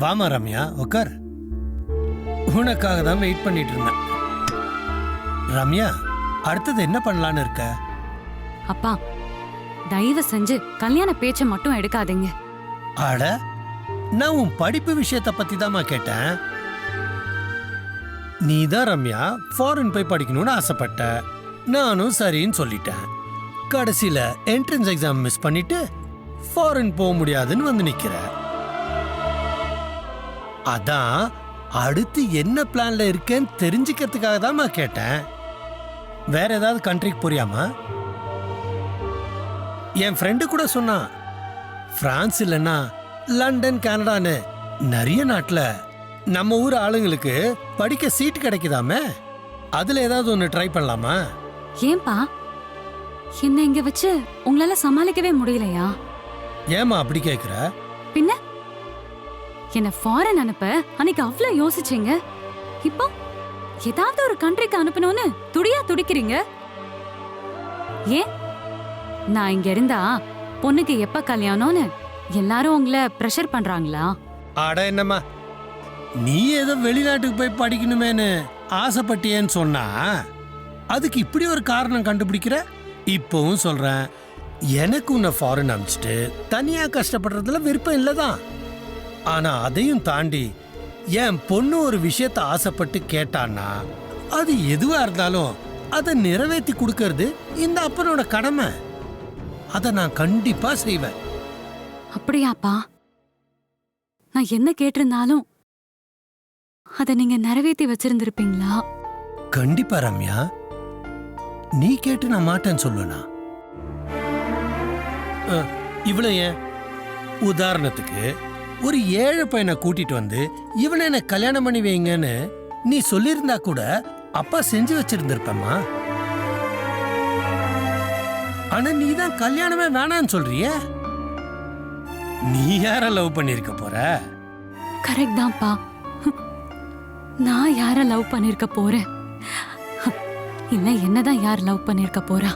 வாமா ரம்யா உட்கார் உனக்காக தான் வெயிட் பண்ணிட்டு இருந்தேன். ரம்யா அடுத்தது என்ன பண்ணலான்னு இருக்க? அப்பா தயவு செஞ்சு கல்யாண பேச்ச மட்டும் எடுக்காதீங்க. அட நான் உன் படிப்பு விஷயத்த பத்தி தாம்மா கேட்டேன். நீ தான் ரம்யா ஃபாரின் போய் படிக்கணும்னு ஆசைப்பட்ட. நானும் சரின்னு சொல்லிட்டேன். கடைசியில என்ட்ரன்ஸ் எக்ஸாம் மிஸ் பண்ணிட்டு ஃபாரின் போக முடியாதுன்னு வந்து நிக்கிற. அதான் அடுத்து என்ன பிளான்ல இருக்கேன்னு தெரிஞ்சுக்கிறதுக்காக தாம்மா கேட்டேன். வேற ஏதாவது கண்ட்ரிக்கு போறியாமா என் ஃப்ரெண்டு கூட சொன்னான் பிரான்ஸ் இல்லைன்னா லண்டன் கனடான்னு நிறைய நாட்டுல நம்ம ஊர் ஆளுங்களுக்கு படிக்க சீட் கிடைக்குதாமே? அதுல ஏதாவது ஒன்று ட்ரை பண்ணலாமா? ஏன்பா? என்ன இங்க வச்சு உங்களால சமாளிக்கவே முடியலையா? ஏமா அப்படி கேக்குற? பின்ன என்ன ஃபாரின் அனுப்ப அன்னைக்கு அவ்வளோ யோசிச்சீங்க? இப்போ ஏதாவது ஒரு கண்ட்ரிக்கு அனுப்பணும்னு துடியா துடிக்கிறீங்க? ஏன்? நான் இங்க இருந்தா பொண்ணுக்கு எப்ப கல்யாணம்னு எல்லாரும் உங்களை ப்ரெஷர் பண்றாங்களா? அட என்னம்மா நீ ஏதோ வெளிநாட்டுக்கு போய் படிக்கணுமேன்னு ஆசைப்பட்டியேன்னு சொன்னா அதுக்கு இப்படி ஒரு காரணம் கண்டுபிடிக்கிற? இப்பவும் சொல்றேன் எனக்கு உன்னை ஃபாரின் அனுப்பிச்சிட்டு தனியா கஷ்டப்படுறதுல விருப்பம் இல்லைதான். ஆனா அதையும் தாண்டி என் பொண்ணு ஒரு விஷயத்த ஆசைப்பட்டு கேட்டான்னா அது எதுவா இருந்தாலும் அதை நிறைவேற்றி கொடுக்கறது இந்த அப்பனோட கடமை. அதை நான் கண்டிப்பா செய்வேன். அப்படியாப்பா? நான் என்ன கேட்டிருந்தாலும் அத நீங்க நிறைவேத்தி வச்சிருந்திருப்பீங்களா? கண்டிப்பா ரம்யா. நீ கேட்டு நான் மாட்டேன்னு சொல்லுவேனா அஹ், இவ்வளவு ஏன்? உதாரணத்துக்கு ஒரு ஏழை பையனை கூட்டிட்டு வந்து இவனை என்ன கல்யாணம் பண்ணி வைங்கன்னு நீ சொல்லியிருந்தா கூட அப்பா செஞ்சு வச்சிருந்திருப்பம்மா. ஆனா நீ தான் கல்யாணமே வேணான்னு சொல்றியே? நீ யார லவ் பண்ணிருக்க போற? கரெக்ட் தான்ப்பா. நான் யார லவ் பண்ணிருக்க போறேன்? இல்ல என்னதான் யார் லவ் பண்ணிருக்க போறா?